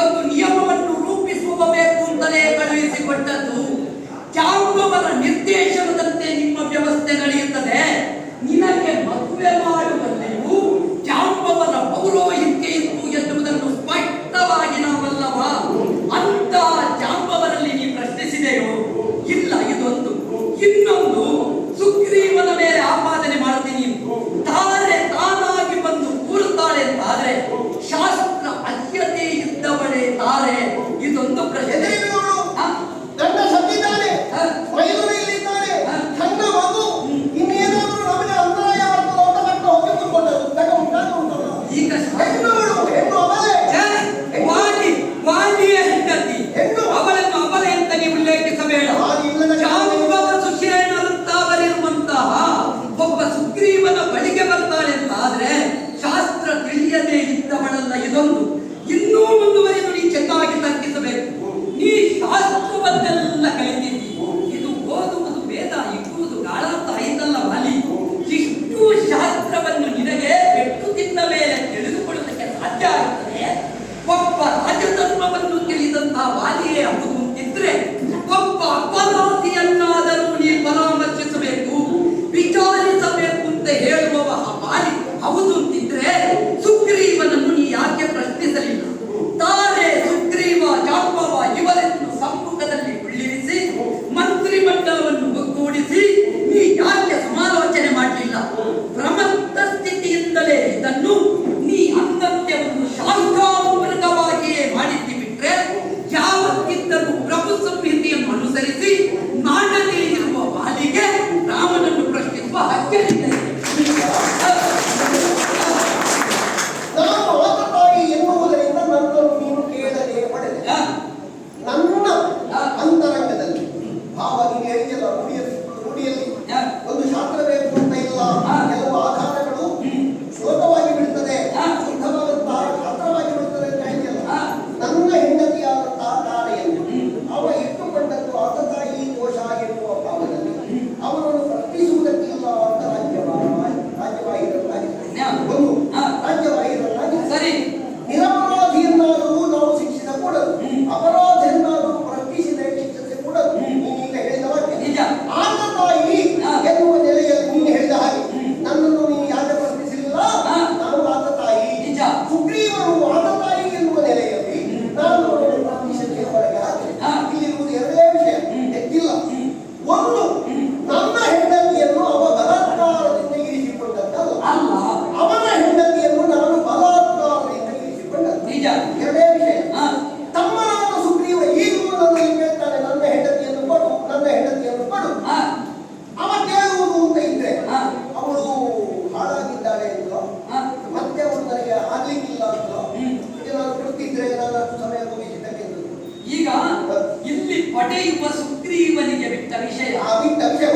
ಒಂದು ನಿಯಮವನ್ನು ರೂಪಿಸುವಬೇಕು ಅಂತಲೇ ಕಳುಹಿಸಿಕೊಟ್ಟದ್ದು ಚಾಂಬವರ ನಿರ್ದೇಶನದಂತೆ ನಿಮ್ಮ ವ್ಯವಸ್ಥೆ Подготовка ಎರಡೇ ವಿಷಯ ತಮ್ಮನಾದ ಸುಗ್ರೀವ ಈ ಮೂಲದಲ್ಲಿ ನನ್ನ ಹೆಂಡತಿಯನ್ನು ಕೊಡು ನನ್ನ ಹೆಂಡತಿಯನ್ನು ಕೊಡು. ಅವ ಕೇಳುವುದು ಅಂತ ಅವಳು ಹಾಳಾಗಿದ್ದಾಳೆ ಮತ್ತೆ ಅವಳು ಅಂತ ಏನಾದ್ರು ಕೊಡ್ತಿದ್ರೆ ಏನಾದ್ರು ಸಮಯ ಮುಗಿಸಿದ್ದಕ್ಕೆ ಈಗ ಇಲ್ಲಿ ಪಡೆಯುವ ಸುಗ್ರೀವನಿಗೆ ಬಿಟ್ಟ ವಿಷಯ. ಬಿಟ್ಟ ವಿಷಯ